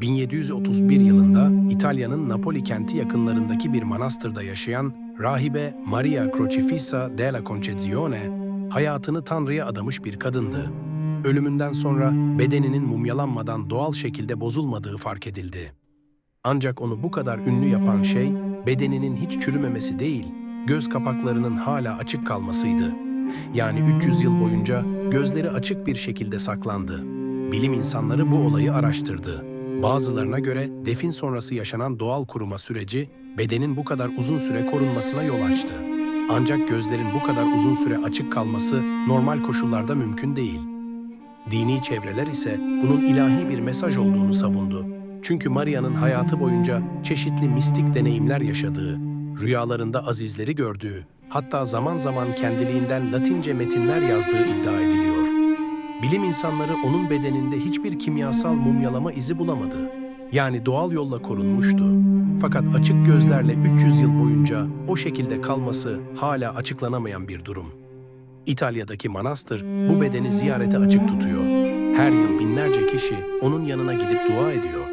1731 yılında İtalya'nın Napoli kenti yakınlarındaki bir manastırda yaşayan rahibe Maria Crocifissa della Concezione hayatını Tanrı'ya adamış bir kadındı. Ölümünden sonra bedeninin mumyalanmadan doğal şekilde bozulmadığı fark edildi. Ancak onu bu kadar ünlü yapan şey bedeninin hiç çürümemesi değil, göz kapaklarının hala açık kalmasıydı. Yani 300 yıl boyunca gözleri açık bir şekilde saklandı. Bilim insanları bu olayı araştırdı. Bazılarına göre defin sonrası yaşanan doğal kuruma süreci bedenin bu kadar uzun süre korunmasına yol açtı. Ancak gözlerin bu kadar uzun süre açık kalması normal koşullarda mümkün değil. Dini çevreler ise bunun ilahi bir mesaj olduğunu savundu. Çünkü Maria'nın hayatı boyunca çeşitli mistik deneyimler yaşadığı, rüyalarında azizleri gördüğü, hatta zaman zaman kendiliğinden Latince metinler yazdığı iddia ediliyor. Bilim insanları onun bedeninde hiçbir kimyasal mumyalama izi bulamadı. Yani doğal yolla korunmuştu. Fakat açık gözlerle 300 yıl boyunca o şekilde kalması hala açıklanamayan bir durum. İtalya'daki manastır bu bedeni ziyarete açık tutuyor. Her yıl binlerce kişi onun yanına gidip dua ediyor.